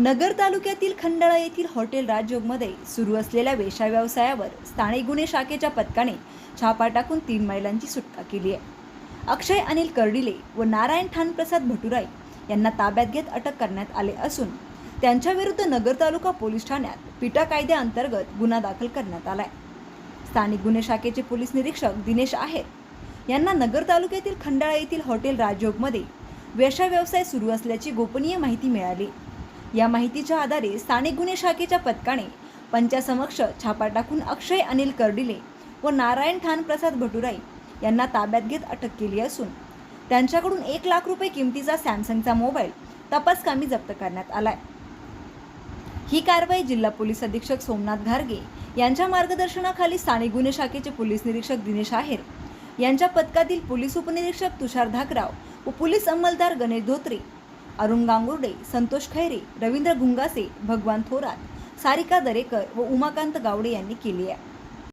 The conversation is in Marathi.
नगर तालुक्यातील खंडाळा येथील हॉटेल राजयोगमध्ये सुरू असलेल्या वेशा व्यवसायावर स्थानिक गुन्हे शाखेच्या पथकाने छापा टाकून तीन महिलांची सुटका केली आहे. अक्षय अनिल कर्डिले व नारायण ठाणप्रसाद भटुराई यांना ताब्यात घेत अटक करण्यात आले असून त्यांच्याविरुद्ध नगर तालुका पोलीस ठाण्यात पिटा कायद्याअंतर्गत गुन्हा दाखल करण्यात आलाय. स्थानिक गुन्हे शाखेचे पोलीस निरीक्षक दिनेश आहेर यांना नगर तालुक्यातील खंडाळा येथील हॉटेल राजयोगमध्ये वेशा व्यवसाय सुरू असल्याची गोपनीय माहिती मिळाली. या माहितीच्या आधारे स्थानिक गुन्हे शाखेच्या पथकाने पंचासमक्ष छापा टाकून अक्षय अनिल कर्डिले व नारायण ठाणप्रसाद भटुराई यांना ताब्यात घेत अटक केली असून त्यांच्याकडून एक लाख रुपये किमतीचा सॅमसंगचा मोबाईल तपासकामी जप्त करण्यात आलाय. ही कारवाई जिल्हा पोलीस अधीक्षक सोमनाथ घारगे यांच्या मार्गदर्शनाखाली स्थानिक गुन्हे शाखेचे पोलीस निरीक्षक दिनेश आहेर यांच्या पथकातील पोलीस उपनिरीक्षक तुषार धाकराव व पोलीस अंमलदार गणेश धोत्रे अरुण गांगुर्डे संतोष खैरे रवींद्र घुंगासे भगवान थोरात सारिका दरेकर व उमाकांत गावडे यांनी केली आहे.